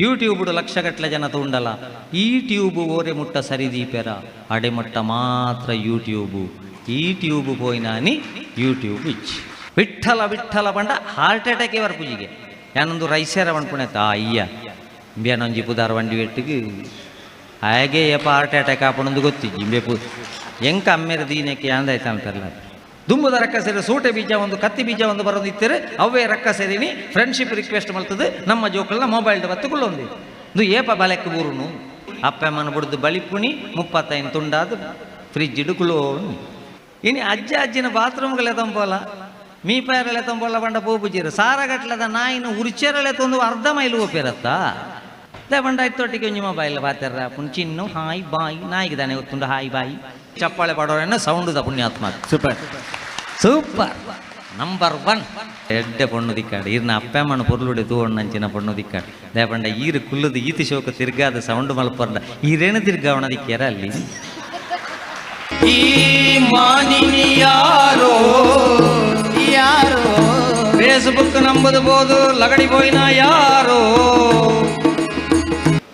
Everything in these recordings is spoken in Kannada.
ಯೂಟ್ಯೂಬ್ ಲಕ್ಷಗಟ್ಟಲೆ ಜನ ತುಂಡಲ್ಲ ಈ ಟ್ಯೂಬ್ ಓರೆ ಮುಟ್ಟ ಸರಿದೀಪೆರ ಅಡೆಮಟ್ಟ ಮಾತ್ರ ಯೂಟ್ಯೂಬು ಟ್ಯೂಬ್ ಪೋಯ್ನಾನಿ ಯೂಟ್ಯೂಬ್ ಇಚ್ ವಿಠಲ ವಿಠಲ ಬಂಡ ಹಾರ್ಟ್ ಅಟ್ಯಾಕ್ ಇವರ ಪೂಜೆಗೆ ಯಾನೊಂದು ರೈಸೇರ ಬಂಡ್ಪುಣೆತ ಅಯ್ಯ. ಬೇನೊಂಜಿ ಪುದಾರ ಬಂಡಿ ಬೆಟ್ಟಿಗೆ ಹಾಗೆ ಏಪ ಹಾರ್ಟ್ ಅಟ್ಯಾಕ್ ಆಪಣೊಂದು ಗೊತ್ತಿಜ್ಜಿ ಪೂ ಎಂಕ ಅಮ್ಮೆರ ದೀನಕ್ಕೆ ಯಾಂದಾಯ್ತು ಅಂತಾರಲ್ಲ ದುಂಬುದ ರಕ್ಕ ಸೇರಿ ಸೂಟೆ ಬೀಜ ಒಂದು, ಕತ್ತಿ ಬೀಜ ಒಂದು ಬರೋದು ಇತ್ತರೆ, ಅವೇ ರಕ್ಕ ಸೇರಿನಿ. ಫ್ರೆಂಡ್ಶಿಪ್ ರಿಕ್ವೆಸ್ಟ್ ಮಾಡ್ತದೆ ನಮ್ಮ ಜೋಕಲ್ನ ಮೊಬೈಲ್ ಬತ್ತುಕೊಳ್ಳೊಂದು ಇದು ಏಪ ಬಲೆಕ್ಕೆ ಬೂರುನು. ಅಪ್ಪಮ್ಮನ ಬಿಡ್ದು ಬಳಿಪುಣಿ ಮುಪ್ಪತ್ತೈನು ತುಂಡಾದ ಫ್ರಿಜ್ ಇಡುಕುಳು ಇನಿ ಅಜ್ಜ ಅಜ್ಜಿನ ಬಾತ್ರೂಮ್ಗಳೇ ತಂಬೋಲ? ಮೀಪಾಯರಳೆ ತಂಬೋಲ ಬಂಡ ಪೋಪುಜಿರು ಸಾರಗಟ್ಲದ ನಾಯಿನ ಉರ್ಚೆರಳೆ ತಂದು ಅರ್ಧ ಮೈಲು ಒಪ್ಪಿರತ್ತ? ದೇ ಬಂಡ ಇತ್ತೊಟ್ಟಿಗೆ ಒಂಜಿ ಮೊಬೈಲ್ ಬಾತೆರ್ರ. ಪುಣ್ ಚಿನ್ನು, ಹಾಯ್ ಬಾಯ್. ನಾಯಿಗೆ ತಾನೆ ಗೊತ್ತುಂಡು ಹಾಯ್ ಬಾಯ್. ಚಪ್ಪಾಳೆ ಪಡೋರನ್ನ ಸೌಂಡ್ ದ ಪುಣ್ಯಾತ್ಮ. ಸೂಪರ್ ಸೂಪರ್ ನಂಬರ್ ಒನ್ ಎಡ್ಡೆ ಪೊಣ್ಣು ದಿಕ್ಕಾಡು ಈರ್ನ ಅಪ್ಪಮ್ಮನ ಪೊರ್ಲುಡೆ ತೂವಣ್ಣಂಚಿನ ಪೊಣ್ಣು ದಿಕ್ಕಾಡು ದೇ ಬಂಡ ಈರು ಕುಲ್ಲದ ಈತಿ ಶೋಕ ತಿರ್ಗಾದ ಸೌಂಡ್ ಮಲ್ಪರ್ಡ ಈರೇನು ತಿರ್ಗಾವಣ ದಿಕ್ಕ್ಯಾರ ಅಲ್ಲಿ ಈ ಮಾನಿನಿ ಯಾರೋ ಯಾರೋ ಫೇಸ್ಬುಕ್ ನಂಬುದು ಬೋದು ಲಗಡಿ ಪೋಯಿನ ಯಾರೋ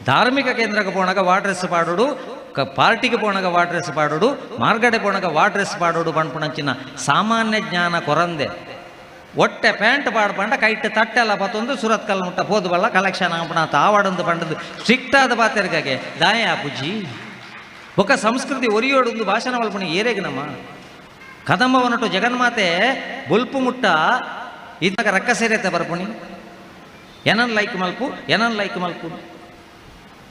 ಧಾರ್ಮಿಕ ಕೇಂದ್ರಕ್ಕೆ ಪೋಣಗ ವಾಡ್ರೆಸ್ ಪಾಡೋಡು, ಕ ಪಾರ್ಟಿಗೆ ಪೋಣಗ ವಾಡ್ರೆಸ್ ಪಾಡೋಡು, ಮಾರ್ಗಡೆ ಪೋಣಗ ವಾಡ್ರೆಸ್ ಪಾಡೋಡು ಪಂಡ್ಪುಣಂಚಿನ ಸಾಮಾನ್ಯ ಜ್ಞಾನ ಕೊರಂದೆ. ಒಟ್ಟೆ ಪ್ಯಾಂಟ್ ಪಾಡ್ಪಂಡ ಕೈಟ್ ತಟ್ಟೆಲ್ಲ ಪತ್ತೊಂದು, ಸುರತ್ ಕಲ್ ಮುಟ್ಟ ಹೋದು ಬಲ್ಲ, ಕಲೆಕ್ಷನ್ ಆಪಣ ತಾವಾಡೊಂದು ಪಂಡದು ಸ್ಟ್ರಿಕ್ಟ್ ಆದ ಪಾತೆರ್ಗಗೆ ದಾಯ ಆಪುಜಿ. ಬೊಕ್ಕ ಸಂಸ್ಕೃತಿ ಒರಿಯೋಡೊಂದು ಭಾಷಣ ಮಲ್ಪಣಿ ಕದಂಬ ನಮ್ಮ? ಕದಂಬವನಟು ಜಗನ್ಮಾತೆ ಬೊಲ್ಪು ಮುಟ್ಟ, ಇದ್ದಾಗ ರಕ್ಕ ಸೇರೈತೆ ಬರ್ಪುಣಿ. ಏನನ್ ಲೈಕ್ ಮಲ್ಪು ಏನನ್ ಲೈಕ್ ಮಲ್ಪು.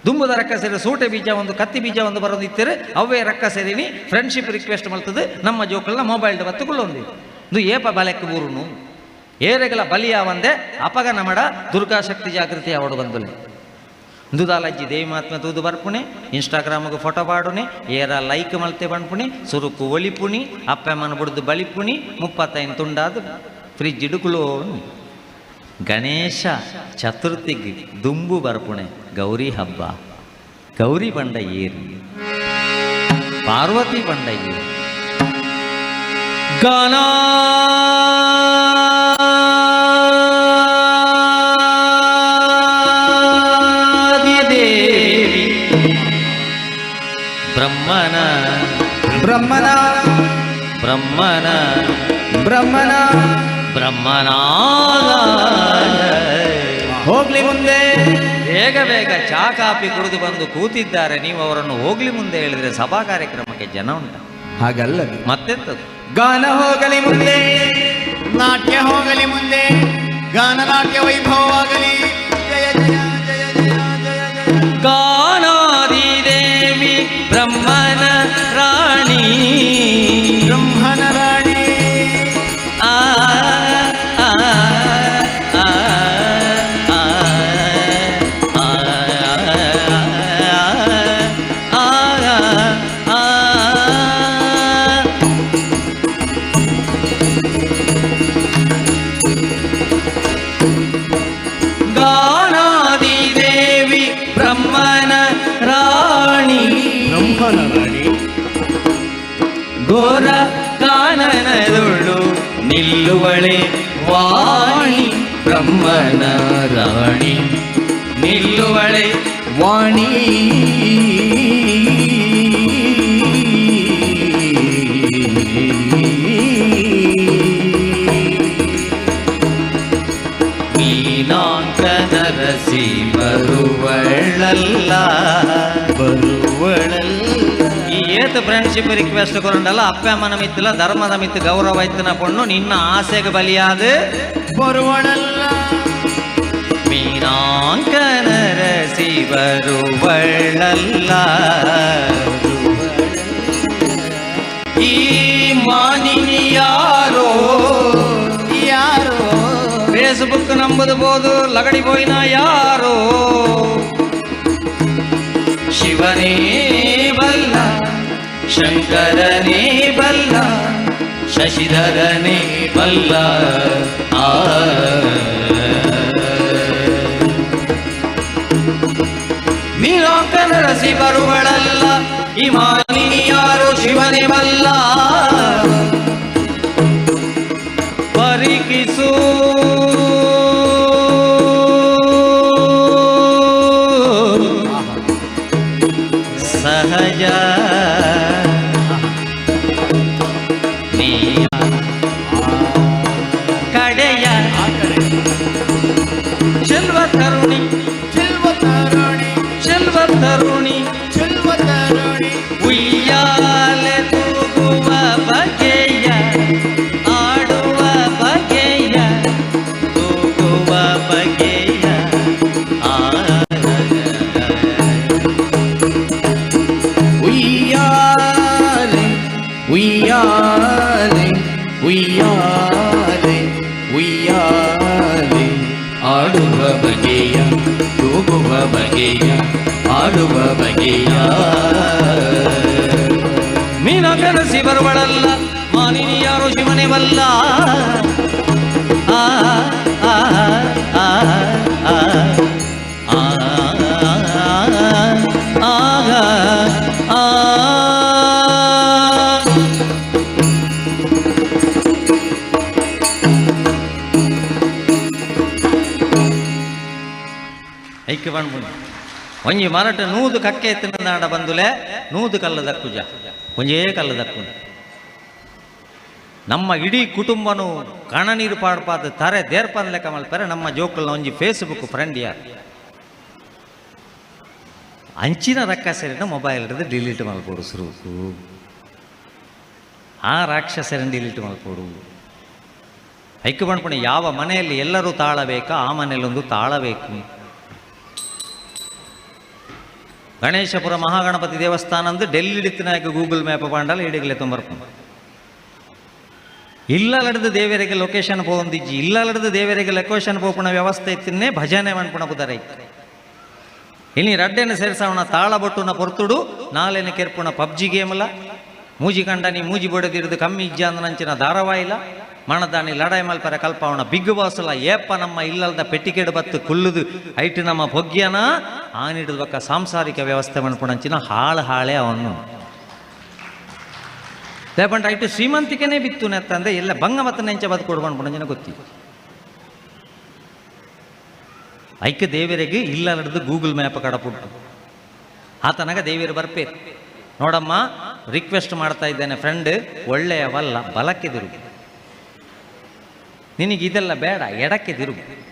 ದುಂಬುದ ರಕ್ಕ ಸೇರಿ ಸೂಟೆ ಬೀಜ ಒಂದು, ಕತ್ತಿ ಬೀಜ ಒಂದು ಬರೋದಿತ್ತರೆ ಅವೇ ರಕ್ಕ ಸೇರಿನಿ ಫ್ರೆಂಡ್ಶಿಪ್ ರಿಕ್ವೆಸ್ಟ್ ಮಾಡ್ತದೆ ನಮ್ಮ ಜೋಕಲ್ನ ಮೊಬೈಲ್ ಬತ್ತುಕೊಳ್ಳೊಂದು ಇದು ಏಪ ಬಲೆಕ್ ಊರುನು ಏರೆಗಳ ಬಲಿಯ ಒಂದೇ ಅಪಗ ನಮಡ ದುರ್ಗಾಶಕ್ತಿ ಜಾಗೃತಿ ಅವಡು ಬಂದುಲೆ. ದುದಾಲಜ್ಜಿ ದೇವಿ ಮಾತ್ಮ ತೂದು ಬರ್ಪುಣೆ, ಇನ್ಸ್ಟಾಗ್ರಾಮ್ಗೆ ಫೋಟೋ ಪಾಡುನೆ ಏರ ಲೈಕ್ ಮಲ್ತೆ ಬಂಡ್ಪುಣಿ ಸುರುಕು ಒಲಿಪುಣಿ ಅಪ್ಪಮ್ಮನ ಬುಡ್ದು ಬಳಿಪುಣಿ ಮುಪ್ಪತ್ತೈದು ತುಂಡಾದ ಫ್ರಿಜ್ ಇಡುಕುಲೋ ಗಣೇಶ ಚತುರ್ಥಿಗೆ ದುಂಬು ಬರ್ಪುಣೆ. ಗೌರಿ ಹಬ್ಬ ಗೌರಿ ಬಂಡ ಏರಿ ಪಾರ್ವತಿ ಬಂಡ ಏರಿ ಗಾನ ದೇವಿ ಬ್ರಹ್ಮನ ಬ್ರಹ್ಮನ ಬ್ರಹ್ಮನ ಬ್ರಹ್ಮನ ಬ್ರಹ್ಮನ ಹೋಗ್ಲಿ ಮುಂದೆ ಬೇಗ ಬೇಗ ಚಾ ಕಾಫಿ ಕುಡಿದು ಬಂದು ಕೂತಿದ್ದಾರೆ. ನೀವು ಅವರನ್ನು ಹೋಗ್ಲಿ ಮುಂದೆ ಹೇಳಿದ್ರೆ ಸಭಾ ಕಾರ್ಯಕ್ರಮಕ್ಕೆ ಜನ ಉಂಟ. ಹಾಗಲ್ಲ ಮತ್ತೆಂತ ಗಾನ ಹೋಗಲಿ ಮುಂದೆ ನಾಟ್ಯ ಹೋಗಲಿ ಮುಂದೆ ಗಾನ ನಾಟ್ಯ ವೈಭವವಾಗಲಿ ಜಯ ಜಯ ಜಯ ಜಯ ಜಯ ಜಯ. ಗಾನಾದಿ ದೇವಿ ಬ್ರಹ್ಮನ ರಾಣಿ. ವಾಣಿ ಬ್ರಹ್ಮನ ರಾಣಿ ನಿಲ್ಲುವಳೆ ವಾಣಿ ಮೀನಾಂಕ ನರಸಿ ಬರುವಳಲ್ಲ ಬರುವಳಲ್ಲ ಈ ಏತ್ ಫ್ರೆಂಡ್ಶಿಪ್ ರಿಕ್ವೆಸ್ಟ್ ಕೊರಂಡಲ್ಲ ಅಪ್ಪ ಅಮ್ಮನ ಮಿತ್ತಿಲ್ಲ ಧರ್ಮದ ಮಿತ್ತು ಗೌರವ ಇತ್ತಿನ ಪೊಣ್ಣು ನಿನ್ನ ಆಸೆಗೆ ಬಲಿಯಾದ ಬರುವಳಲ್ಲ. ಮೀನಾಂಕನರ ಸಿವರು ಬರುವಳಲ್ಲ ಈ ಮಾನಿನಿ ಯಾರೋ? ಯಾರೋ? ಫೇಸ್ಬುಕ್ ನಂಬುದು ಬೋದು ಲಗಡಿ ಪೋಯಿನ ಯಾರೋ? ಶಿವನೇ ಬಲ್ಲ. ಶಂಕರನೇ ಬಲ್ಲ ಶಶಿಧರನೇ ಬಲ್ಲ. ಆ. ನೀಲೋಕನ ರಸಿ ಬರುವಳಲ್ಲ ಈ ಮಾಲಿನಿ ಯಾರು ಶಿವನೇ ಬಲ್ಲ. ಬಗೆಯ ಆಡುವ ಬಗೆಯ ಮೀನ ಕನಸಿ ಬರುವಳಲ್ಲ ಮಾನಿನಿ ಯಾರು ಶಿವನೇ ಬಲ್ಲ ಆ, ಆ, ಒಂಜಿ ಮರಟ ನೂದು ಕಕ್ಕೆ ಎತ್ತಿನಾಡ ಬಂದುಲೆ, ನೂದು ಕಲ್ಲು ದಕ್ಕುಜ ಒಂಜೇ ಕಲ್ಲು ನಮ್ಮ ಇಡೀ ಕುಟುಂಬನು ಕಣ ನೀರು ಪಾಡ್ಪಾದ ತರೆ ದೇರ್ಪನ್ ಲೆಕ್ಕ ಮಲ್ಪರೆ, ನಮ್ಮ ಜೋಕಲ್ನ ಒಂಜಿ ಫೇಸ್ಬುಕ್ ಫ್ರೆಂಡ್ ಯಾರು? ಅಂಚಿನ ರಕ್ಕ ಸೇರಿನ ಮೊಬೈಲ್ ಡಿಲೀಟ್ ಮಲ್ಪೋಡು ಸುರುಕು. ಆ ರಾಕ್ಷಸರನ್ನು ಡಿಲೀಟ್ ಮಲ್ಪೋಡು. ಐಕ್ಯ ಯಾವ ಮನೆಯಲ್ಲಿ ಎಲ್ಲರೂ ತಾಳಬೇಕಾ, ಆ ಮನೆಯಲ್ಲೊಂದು ತಾಳಬೇಕು. ಗಣೇಶಪುರ ಮಹಾಗಣಪತಿ ದೇವಸ್ಥಾನ ಅಂದ್ರೆ ಡೆಲ್ಲಿ ಇಡಿತಿನಾಗ ಗೂಗಲ್ ಮ್ಯಾಪ್ ಪಾಂಡಲ್ಲ ಇಡಿಗಲೆ ತೊಂಬರ್ಕೊಂಡು. ಇಲ್ಲಲಡ್ದು ದೇವರಿಗೆ ಲೊಕೇಶನ್ ಪೋಂದಿಜ್ಜಿ ಇಲ್ಲಲಡ್ದು ದೇವರಿಗೆ ಲೊಕೇಶನ್ ಪೋಪಣ ವ್ಯವಸ್ಥೆ ಇತ್ತಿನ್ನೇ ಭಜನೆ ಮಾಡ್ಪಣ ಬುದರೈ ಇಲ್ಲಿ ರಡ್ಡೆನ ಸೇರಿಸವಣ ತಾಳ ಬೊಟ್ಟುನ ಪೊರ್ತುಡು, ನಾಳೆನ ಕೆರ್ಪುಣ ಪಬ್ಜಿ ಗೇಮಲ ಮೂಜಿ ಕಂಡನಿ ಮೂಜಿ ಬೊಡೆದಿಡ್ದು ಕಮ್ಮಿ ಇಜ್ಜ ಅಂದನಂಚಿನ ಧಾರಾವಾಹಿಲ? ಮಣದಾನಿ ಲಡಾಯಿ ಮಲ್ಪರ ಕಲ್ಪವಣ ಬಿಗ್ ಬಾಸಲ ಏಪ ನಮ್ಮ ಇಲ್ಲಲ್ದ ಪೆಟ್ಟಿಗೆಡು ಬತ್ತು ಕುಲ್ಲುದು ಐಟ್ ನಮ್ಮ ಭೊಗ್ಯನ ಆನಿಡಿದ ಬಕ್ಕ ಸಾಂಸಾರಿಕ ವ್ಯವಸ್ಥೆ ಮನ್ಪುಣಂಚಿನ ಹಾಳು ಹಾಳೆ ಅವನು. ದೇಪಂಡ ಐಟು ಶ್ರೀಮಂತಿಕೆನೇ ಬಿತ್ತು ನೆತ್ತಂದ್ರೆ ಎಲ್ಲ ಬಂಗ ಮತ್ತು ನೆಂಚ ಬದುಕೊಡು ಮನ್ಪುಣಂಚಿನ ಗೊತ್ತಿ. ಐಕ್ಯ ದೇವರಿಗೆ ಇಲ್ಲ ನಡೆದು ಗೂಗಲ್ ಮ್ಯಾಪ್ ಕಡಪುಟ್ಟು ಆತನಾಗ ದೇವಿಯರು ಬರ್ಪೇರು. ನೋಡಮ್ಮ ರಿಕ್ವೆಸ್ಟ್ ಮಾಡ್ತಾ ಇದ್ದೇನೆ ಫ್ರೆಂಡ್ ಒಳ್ಳೆಯವಲ್ಲ ಬಲಕ್ಕೆ ತಿರುಗು. ನಿನಗಿದೆಲ್ಲ ಬೇಡ, ಎಡಕ್ಕೆ ತಿರುಗು.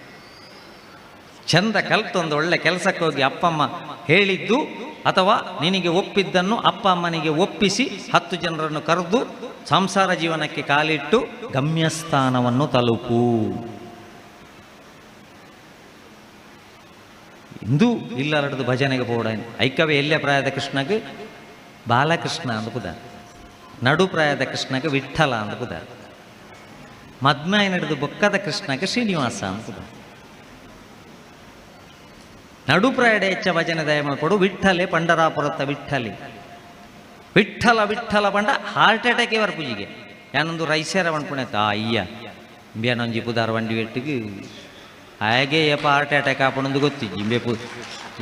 ಚಂದ ಕಲ್ತೊಂದು ಒಳ್ಳೆ ಕೆಲಸಕ್ಕೆ ಹೋಗಿ ಅಪ್ಪಮ್ಮ ಹೇಳಿದ್ದು ಅಥವಾ ನಿನಗೆ ಒಪ್ಪಿದ್ದನ್ನು ಅಪ್ಪ ಅಮ್ಮನಿಗೆ ಒಪ್ಪಿಸಿ ಹತ್ತು ಜನರನ್ನು ಕರೆದು ಸಂಸಾರ ಜೀವನಕ್ಕೆ ಕಾಲಿಟ್ಟು ಗಮ್ಯಸ್ಥಾನವನ್ನು ತಲುಪು. ಇಂದು ಇಲ್ಲರಡ್ದು ಭಜನೆಗೆ ಬೋಡ. ಐಕ್ಯವೇ ಎಲ್ಲೇ ಪ್ರಾಯದ ಕೃಷ್ಣಗೆ? ಬಾಲಕೃಷ್ಣ ಅಂದ ಪುದ ನಡು ಪ್ರಾಯದ ಕೃಷ್ಣಗೆ ವಿಠಲ ಅಂದ ಪುದ ಮದ್ಮಾಯ ನಡೆದು ಬೊಕ್ಕದ ಕೃಷ್ಣಗೆ ಶ್ರೀನಿವಾಸ ಅಂತ ಪುದ ನಡು ಪ್ರಾಯದ ಹೆಚ್ಚ ಭಜನೆ ದಯ ಮಾಡ್ಕೊಡು ವಿಠಲೆ ಪಂಡರಾಪುರತ್ತ ವಿಠಲಿ ವಿಠಲ ವಿಠಲ ಪಂಡ ಹಾರ್ಟ್ ಅಟ್ಯಾಕ್ ಇವರ ಪೂಜೆಗೆ. ಯಾನೊಂದು ರೈಸೇರ ಆ ಅಯ್ಯ ಬೇನೊಂಜಿ ಪುದಾರ ವಂಡಿ ವೆಟ್ಟಿಗೆ ಹಾಗೆ ಯಪ್ಪ ಹಾರ್ಟ್ ಅಟ್ಯಾಕ್ ಆಪಣೊಂದು ಗೊತ್ತಿ ಇಂಬೆ ಪು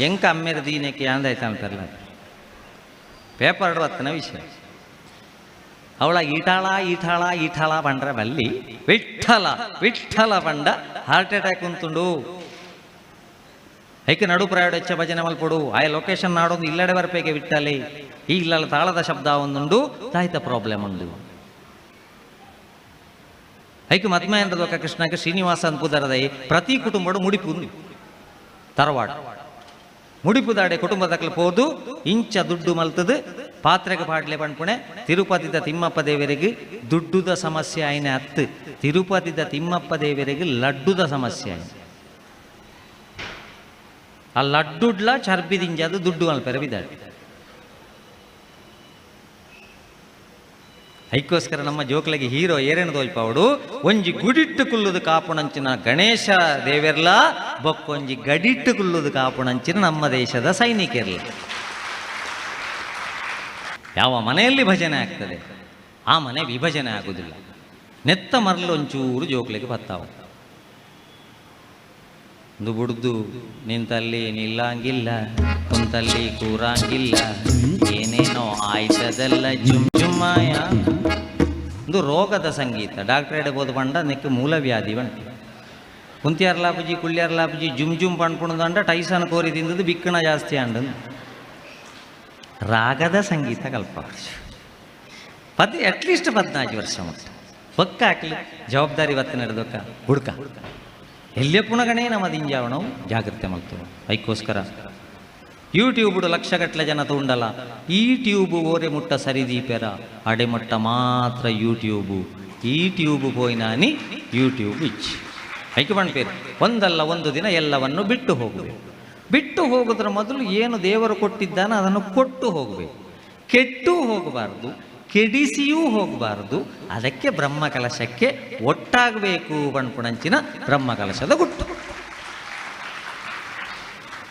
ಎಂಕ ಅಮ್ಮೆರ ದೀನಕ್ಕೆ ಯಾಂದಾಯ್ತು ಅಂತಾರಲ್ಲ ಪೇಪರ್ ಹೊತ್ತನ ವಿಷಯ ಅವಳ ಈಟಾಳ ಈಟಾಳ ಈಟಾಳ ಬಂಡ್ರೆ ಬಲ್ಲಿ ವಿಠಲ ವಿಠಲ ಬಂಡ ಹಾರ್ಟ್ ಅಟ್ಯಾಕ್ ಉಂತುಂಡು ಐಕೆ ನಡು ಪ್ರಾಯಡ ಹೆಚ್ಚ ಭಜನೆ ಮಲ್ಪಡು ಆಯ ಲೊಕೇಶನ್ ನಾಡೊಂದು ಇಲ್ಲಡೆ ಬರ್ಬೇಕೆ ವಿಟ್ಟಲೆ ಈ ಇಲ್ಲಲ್ಲ ತಾಳದ ಶಬ್ದ ಒಂದುಂಡು ತಾಯ್ತ ಪ್ರಾಬ್ಲಮ್ ಉಂಡು ಐಕೆ ಮದ್ಮ ಎಂದದೊಕ್ಕ ಕೃಷ್ಣಕ್ಕೆ ಶ್ರೀನಿವಾಸ ಅನ್ಪುದರದೈ ಪ್ರತಿ ಕುಟುಂಬಡು ಮುಡಿಪು ತರವಾಡ ಮುಡಿಪುದಾಡೆ ಕುಟುಂಬದಕ್ಲು ಪೋದು ಇಂಚ ದುಡ್ಡು ಮಲ್ತದು. ಪಾತ್ರೆಗೆ ಪಾಡ್ಲೆ ಪಣ್ಪುಣೆ ತಿರುಪತಿದ ತಿಮ್ಮಪ್ಪ ದೇವರಿಗೆ ದುಡ್ಡುದ ಸಮಸ್ಯೆ ಆಯ್ನೆ ಅತ್ತು. ತಿರುಪತಿದ ತಿಮ್ಮಪ್ಪ ದೇವರಿಗೆ ಲಡ್ಡುದ ಸಮಸ್ಯೆ ಆಯ್ನೆ. ಆ ಲಡ್ಡುಡ್ಲ ಚರ್ಬಿದಿಂಜದು ದುಡ್ಡು ಮಲ್ಪರ ಬಿದ್ದಾಳೆ. ಐಕೋಸ್ಕರ ನಮ್ಮ ಜೋಕ್ಲಗೆ ಹೀರೋ ಏರೇನು ತೋಲ್ಪವಡು ಒಂಜಿ ಗುಡಿಟ್ಟು ಕುಲ್ಲುದು ಕಾಪುಣಂಚಿನ ಗಣೇಶ ದೇವೆರ್ಲ, ಬೊಕ್ಕೊಂಜಿ ಗಡಿಟ್ಟು ಕುಲ್ಲುದು ಕಾಪುಣಂಚಿನ ನಮ್ಮ ದೇಶದ ಸೈನಿಕರ್ಲ. ಯಾವ ಮನೆಯಲ್ಲಿ ಭಜನೆ ಆಗ್ತದೆ? ಆ ಮನೆ ವಿಭಜನೆ ಆಗುವುದಿಲ್ಲ ನೆತ್ತ ಮರಲೊಂಚೂರು ಜೋಕ್ಲಿಗೆ ಬತ್ತಾವ. ಒಂದು ಬುಡ್ದು ನಿಂತಲ್ಲಿ ನಿಲ್ಲಂಗಿಲ್ಲ, ಕುಂತಲ್ಲಿ ಕೂರಂಗಿಲ್ಲ. ಏನೇನೋ ಆಯ್ತದಲ್ಲ ಜುಮ್ ಜುಮ್ಮಾಯ. ಒಂದು ರೋಗದ ಸಂಗೀತ. ಡಾಕ್ಟರ್ ಎಡಬೋದು ಪಂಡ ನೆಕ್ಕೆ ಮೂಲವ್ಯಾಧಿ ಲಾಪುಜಿ ಕುಳ್ಳಿಯಾರ್ ಲಾಪುಜಿ ಜುಮ್ ಜುಮ್ ಪಣ್ಪುಣದಂಡ ಟೈಸನ್ ಕೋರಿ ತಿಂದದ್ದು ಬಿಕ್ಕಣ ಜಾಸ್ತಿ ಆಂಡು ರಾಗದ ಸಂಗೀತ ಕಲ್ಪ ಪದ್ ಅಟ್ಲೀಸ್ಟ್ ಪದ್ನಾಲ್ಕು ವರ್ಷ ಮತ್ತು ಪಕ್ಕ ಹಾಕ್ಲಿ ಜವಾಬ್ದಾರಿ ಇವತ್ತು ನಡೆದೊಕ್ಕ ಹುಡ್ಕ. ಎಲ್ಲೇ ಪುಣಗಣೇ ನಮ್ಮ ದಿಂಜಾವಣವು ಜಾಗ್ರತೆ ಮಾಡ್ತೇವೆ ಅದಕ್ಕೋಸ್ಕರ ಯೂಟ್ಯೂಬ್ ಲಕ್ಷಗಟ್ಟಲೆ ಜನ ತಗೊಂಡಲ್ಲ, ಈ ಟ್ಯೂಬ್ ಓರೆ ಮುಟ್ಟ ಸರಿದೀಪೆರ ಅಡೆಮಟ್ಟ ಮಾತ್ರ ಯೂಟ್ಯೂಬು ಈ ಟ್ಯೂಬ್ ಪೋಯ್ನಾನಿ ಯೂಟ್ಯೂಬ್ ಇಚ್ ಐಕೆ ಬಣ್ಪೇರು ಒಂದಲ್ಲ ಒಂದು ದಿನ ಎಲ್ಲವನ್ನು ಬಿಟ್ಟು ಹೋಗಬೇಕು. ಬಿಟ್ಟು ಹೋಗೋದ್ರ ಮೊದಲು ಏನು ದೇವರು ಕೊಟ್ಟಿದ್ದಾನೆ ಅದನ್ನು ಕೊಟ್ಟು ಹೋಗಬೇಕು. ಕೆಟ್ಟು ಹೋಗಬಾರ್ದು. ಕೆಡಿಸಿಯೂ ಹೋಗಬಾರದು. ಅದಕ್ಕೆ ಬ್ರಹ್ಮ ಕಲಶಕ್ಕೆ ಒಟ್ಟಾಗಬೇಕು ಬಣ್ಪುಣಂಚಿನ ಬ್ರಹ್ಮ ಕಲಶದ ಗುಟ್ಟು.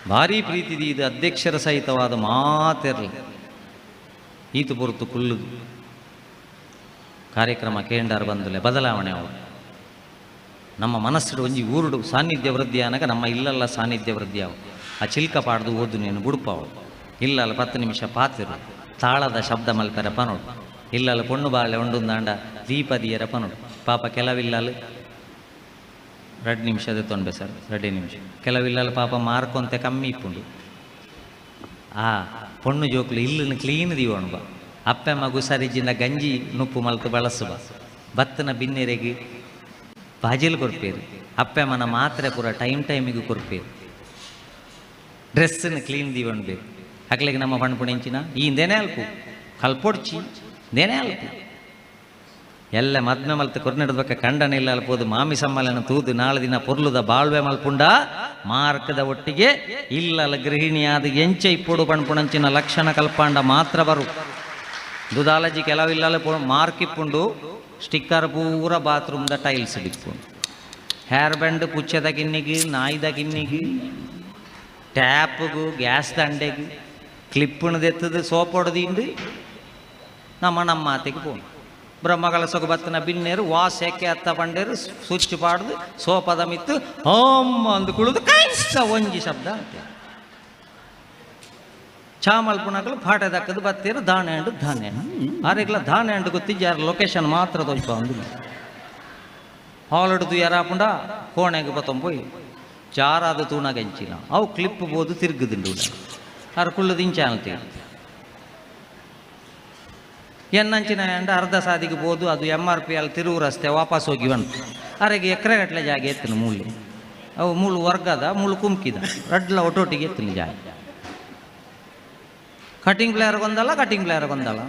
ಭಾರಿ ಪ್ರೀತಿದಿ ಇದು ಅಧ್ಯಕ್ಷರ ಸಹಿತವಾದ ಮಾತಿರಲಿ. ಈತು ಪೊರ್ತು ಕುಲ್ಲು ಕಾರ್ಯಕ್ರಮ ಕೇಂದ್ರ ಬಂದಲೆ ಬದಲಾವಣೆ ಅವರು ನಮ್ಮ ಮನಸ್ಸು ಒಂಜಿ ಊರುಡು ಸಾನ್ನಿಧ್ಯ ವೃದ್ಧಿ ಅನಗ ನಮ್ಮ ಇಲ್ಲಲ್ಲ ಸಾನ್ನಿಧ್ಯ ವೃದ್ಧಿ ಅವು ಆ ಚಿಲ್ಕ ಪಾಡ್ದು ಓದು ನೀನು ಬುಡುಪವು ಇಲ್ಲಲ್ಲ ಪತ್ತು ನಿಮಿಷ ಪಾತಿರು. ತಾಳದ ಶಬ್ದ ಮಲ್ಪೆರ ಪನೋಡು. ಇಲ್ಲಲ್ಲ ಪೊಣ್ಣು ಬಾಳೆ ಉಂಡುಂದಾಂಡ ದೀಪದಿಯರ ಪನುಡು ಪಾಪ ಕೆಲವಿಲ್ಲಲು ಎರಡು ನಿಮಿಷದ ತೊಂಡೆ ಸರ್ ಎರಡೇ ನಿಮಿಷ. ಕೆಲವಿಲ್ಲಲ್ಲ ಪಾಪ ಮಾರ್ಕೊಂತೆ ಕಮ್ಮಿ ಇಪ್ಪುಂಡು. ಆ ಪೊಣ್ಣು ಜೋಕ್ಲು ಇಲ್ಲನ್ನು ಕ್ಲೀನ್ ದೀವಣು ಬಾ. ಅಪ್ಪೆ ಮಗು ಸರಿಜಿನ ಗಂಜಿ ನುಪ್ಪು ಮಲ್ತು ಬಳಸುವ ಭತ್ತನ ಬಿನ್ನೆರೆಗೆ ಬಾಜಿಲ್ ಕೊರ್ಪೇರು. ಅಪ್ಪೆ ಮನ ಮಾತ್ರೆ ಪೂರ ಟೈಮ್ ಟೈಮಿಗೂ ಕೊರ್ಪೇರು. ಡ್ರೆಸ್ಸನ್ನು ಕ್ಲೀನ್ ದೀವಣ್ ಬೇಕು. ಹಕ್ಲಿಗೆ ನಮ್ಮ ಪಣ್ಪುಣಿಂಚಿನ ಈ ಹಿಂದೆನೇ ಅಲ್ಪು ಕಲ್ಪೊಡ್ಚಿ. ದೇನೆ ಅಲ್ಪ. ಎಲ್ಲ ಮದ್ಮೆ ಮಲ್ತು ಕೊರ್ನೆಡ್ಬೇಕ ಕಂಡನ ಇಲ್ಲ ಅಲ್ಪೋದು ಮಾಮಿ ಸಮ್ಮಲನ ತೂದು ನಾಳೆ ದಿನ ಪೊರ್ಲುದ ಬಾಳ್ವೆ ಮಲ್ಪುಂಡ. ಮಾರ್ಕದ ಒಟ್ಟಿಗೆ ಇಲ್ಲಲ ಗೃಹಿಣಿಯಾದ ಎಂಚ ಇಪ್ಪುಡು ಪಣ್ಪುಣಂಚಿನ ಲಕ್ಷಣ ಕಲ್ಪಾಂಡ ಮಾತ್ರ ಬರು. ದುದಾಲಜಿ ಕೆಲವಿಲ್ಲಲ್ಲ ಮಾರ್ಕ್ ಇಪ್ಪುಂಡು. ಸ್ಟಿಕ್ಕರ್ ಪೂರ ಬಾತ್ರೂಮ್ದ ಟೈಲ್ಸ್ ಇಪ್ಪುಂಡು ಹೇರ್ ಬ್ಯಾಂಡ್ ಪುಚ್ಚದ ಕಿನ್ನಿಗೆ ನಾಯಿದ ಕಿನ್ನಿಗೆ ಟ್ಯಾಪ್ಗೂ, ಗ್ಯಾಸ್ ದಂಡೆಗೆ ಕ್ಲಿಪ್ಪುಣದೆತ್ತದು ಸೋಪ್ ಹೊಡೆದಿಂಡು ನಮ್ಮ ಮಾತಿಗೆ ಪೂರ್ಣ ಬ್ರಹ್ಮಗಳ ಸೊಗಬತ್ತನ ಬಿನ್ನೇರು, ವಾಸ್ ಎಕ್ಕೆ ಅತ್ತ ಬಂಡೇರು ಸ್ವಿಚ್ ಪಾಡ್ದು, ಸೋಪದ ಮಿತ್ತು, ಹೋಮ್ ಅಂದು ಕುಳಿದು ಕೈಸ ಒಂಜಿ ಶಬ್ದ ಅಂತ ಚಾಮಲ್ ಮಲ್ಪುಣಗಳು ಫಾಟೆ ದಕ್ಕದು ಬತ್ತೀರು ದಾಣೆ ಹಂಡು ಧಾನ್ಯ. ಆರೆಗ್ಲ ಧಾನ್ಯ ಹಂಡು ಗೊತ್ತಿದ್ದು ಯಾರು ಲೊಕೇಶನ್ ಮಾತ್ರ ತೋಲ್ಪ ಅಂದು ಹಾಲಡ್ದು ಯಾರಾಪುಂಡ ಕೋಣೆಗೆ ಬತ್ತೊಂಬೋಯ್ ಜಾರಾದ ತೂನಾಗ ಹೆಂಚಿನ ಅವು ಕ್ಲಿಪ್ ಬೋದು ತಿರುಗುದಿಂಡು ಅರ್ ಕುಳ್ಳದು ಇಂಚ ಅಂತೀವಿ ಎನ್ನಂಚಿನ ಎಂಡ ಅರ್ಧ ಸಾದಿಗೆ ಬೋದು ಅದು ಎಂ ಆರ್ ಪಿ ಅಲ್ಲಿ ತಿರುವು ರಸ್ತೆ ವಾಪಸ್ ಹೋಗಿ ಬಂತು. ಅರೆಗೆ ಎಕರೆಗಟ್ಟಲೆ ಜಾಗ ಎತ್ತಿನ ಮೂಳೆ ಅವು ಮೂಳು ವರ್ಗದ ಮೂಳು ಕುಮ್ಕಿದ ರಡ್ಲ ಒಟ್ಟೊಟ್ಟಿಗೆ ಎತ್ತಿನ ಜಾಗ. ಕಟಿಂಗ್ ಪ್ಲೇಯರ್ ಒಂದಲ್ಲ ಕಟಿಂಗ್ ಪ್ಲೇಯರ್ ಒಂದಲ್ಲ.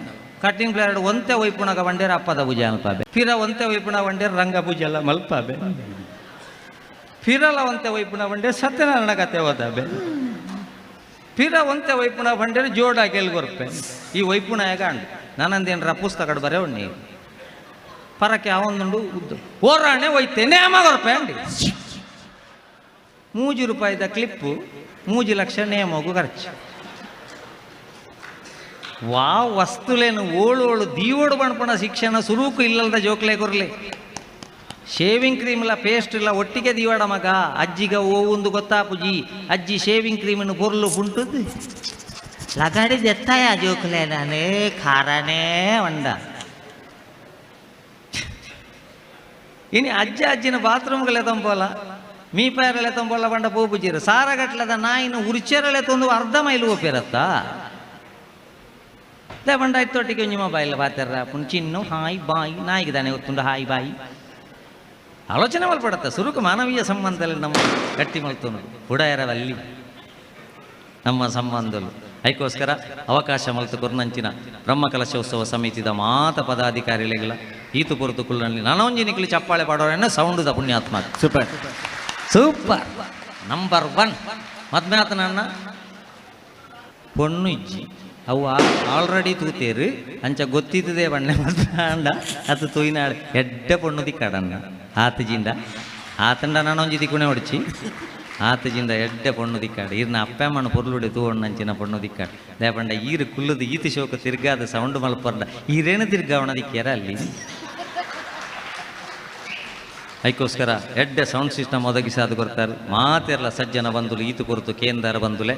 ಕಟಿಂಗ್ ಪ್ಲೇಯರ್ ಒಂತೆ ವೈಪುಣಗ ಬಂಡೇರ ಅಪ್ಪದ ಭುಜ ಅಲ್ಪಾಬೆ ಫಿರ ಒಂತೆ ವೈಪುಣ ಬಂಡೇರ ರಂಗ ಭುಜ ಎಲ್ಲ ಮಲ್ಪಾಬೆ ಫಿರಲ ಒಂತೆ ವೈಪುಣ ಬಂಡೇರ ಸತ್ಯನಾರಾಯಣ ಕತೆ ಓದಾಬೆ ಫಿರ ಒಂತೆ ವೈಪುಣ ಬಂಡೇರ ಜೋಡ ಗೆಲ್ಗೊರ್ಪೆ ಈ ವೈಪುಣ ಯಾಗಂಡು ನಾನಂದೇನ್ರ ಪುಸ್ತಕ ಬರೇ ಉಣ್ಣಿ ಪರಕ್ಕೆ ಅವೊಂದುಂಡು ಉದ್ದು ಓರಾಣೆ ಒಯ್ತೆ ನೇಮ ಗೊರ್ಪೆ ಅಂಡಿ ಮೂಜಿ ರೂಪಾಯಿದ ಕ್ಲಿಪ್ಪು ಮೂಜಿ ಲಕ್ಷ ನೇಮೋಗು ಖರ್ಚು ವಾ ವಸ್ತುಲೇನು ಓಳು ಓಳು ದೀವೋಡು ಬಣ್ಪಣ ಶಿಕ್ಷಣ ಸುರೂಕು ಇಲ್ಲಲ್ದ ಜೋಕ್ಲೆ ಕೊರ್ಲೆ ಶೇವಿಂಗ್ ಕ್ರೀಮ್ ಇಲ್ಲ ಪೇಸ್ಟ್ ಇಲ್ಲ ಒಟ್ಟಿಗೆ ದೀವಾಡ ಮಗ ಅಜ್ಜಿಗ ಓ ಒಂದು ಗೊತ್ತಾಪುಜಿ ಅಜ್ಜಿ ಶೇವಿಂಗ್ ಕ್ರೀಮನ್ನು ಪೊರ್ಲು ಪುಂಟದ್ದು ಲಗಾಡಿದ ಎತ್ತಾಯ ಜೋಕ್ಲೆ ನಾನೇ, ಖಾರನೇ ಒಂಡ ಇನಿ ಅಜ್ಜ ಅಜ್ಜಿನ ಬಾತ್ರೂಮ್ಗಳೇ ತಂಬೋಲ? ಮೀಪಾಯರಳೆ ತಂಬೋಲ ಬಂಡ ಪೋಪುಜಿರು? ಸಾರಗಟ್ಲದ ನಾಯಿನ ಉರ್ಚೆರಳೆ ತಂದು ಅರ್ಧ ಮೈಲು ಒಪ್ಪಿರತ್ತ? ದೇ ಬಂಡ, ಇತ್ತೊಟ್ಟಿಗೆ ಒಂಜಿ ಮೊಬೈಲ್ ಬಾತೆರ್ರ. ಪುಣ್ ಚಿನ್ನು ಹಾಯ್ ಬಾಯಿ. ನಾಯಿಗೆ ದಾನೆ ಗೊತ್ತುಂಡು ಹಾಯ್ ಬಾಯಿ. ಆಲೋಚನೆ ಮಲ್ಪಡತ್ತ ಸುರುಕು ಮಾನವೀಯ ಸಂಬಂಧದಲ್ಲಿ ನಮ್ಮ ಗಟ್ಟಿ ಮಲ್ತನು ಹುಡಯರವಲ್ಲಿ ನಮ್ಮ ಸಂಬಂಧಲು. ಅದಕ್ಕೋಸ್ಕರ ಅವಕಾಶ ಮಲ್ತು ಕೊರ್ನಂಚಿನ ಬ್ರಹ್ಮಕಲಶೋತ್ಸವ ಸಮಿತಿದ ಮಾತ ಪದಾಧಿಕಾರಿಗಳ ಈತು ಪುರತು ಕುಲ್ಲಿ ನನೊಂಜಿ ನಿಕ್ಲಿ ಚಪ್ಪಾಳೆ ಪಾಡೋರನ್ನ ಸೌಂಡುದ ಪುಣ್ಯಾತ್ಮ ಸೂಪರ್ ಸೂಪರ್ ನಂಬರ್ ಒನ್ ನನ್ನ ಪೊಣ್ಣು ಇಜ್ಜಿ. ಅವು ಆಲ್ರೆಡಿ ತೂತೇರು. ಅಂಚ ಗೊತ್ತಿದ್ದದೆ ಬಣ್ಣೆ ಮದ್ಮಾಂಡ ಅದು ತೂಯಿನಾಳೆ. ಎಡ್ಡೆ ಪೊಣ್ಣು ದಿಕ್ಕಾಡನ್ನ ಆತಜಿಂದ ಆತಂಡ ನನೊಂಜಿ ದಿಕ್ಕುಣೆ ಹೊಡಿಚಿ. ಆತಜಿಂದ ಎಡ್ಡ ಪೊಣ್ಣು ದಿಕ್ಕಾಡು. ಈರ್ನ ಅಪ್ಪಮ್ಮನ ಪೊರ್ಲುಡೆ ತೂವಣ್ಣಂಚಿನ ಪೊಣ್ಣು ದಿಕ್ಕಾಡು. ದೇಪಂಡ ಈರು ಕುಲ್ಲದು ಈತು ಶೋಕ ತಿರ್ಗಾದ ಸೌಂಡ್ ಮಲ್ಪರ್ಡ ಈರೇನು ತಿರ್ಗಾವಣ ದಿಕ್ಕ್ಯಾರ ಅಲ್ಲಿ? ಅದಕ್ಕೋಸ್ಕರ ಎಡ್ಡೆ ಸೌಂಡ್ ಸಿಸ್ಟಮ್ ಒದಗಿಸಾದು ಕೊಡ್ತಾರೆ ಮಾತೆಲ್ಲ ಸಜ್ಜನ ಬಂಧುಲು ಈತು ಕೊರತು ಕೇಂದ್ರ ಬಂಧುಲೆ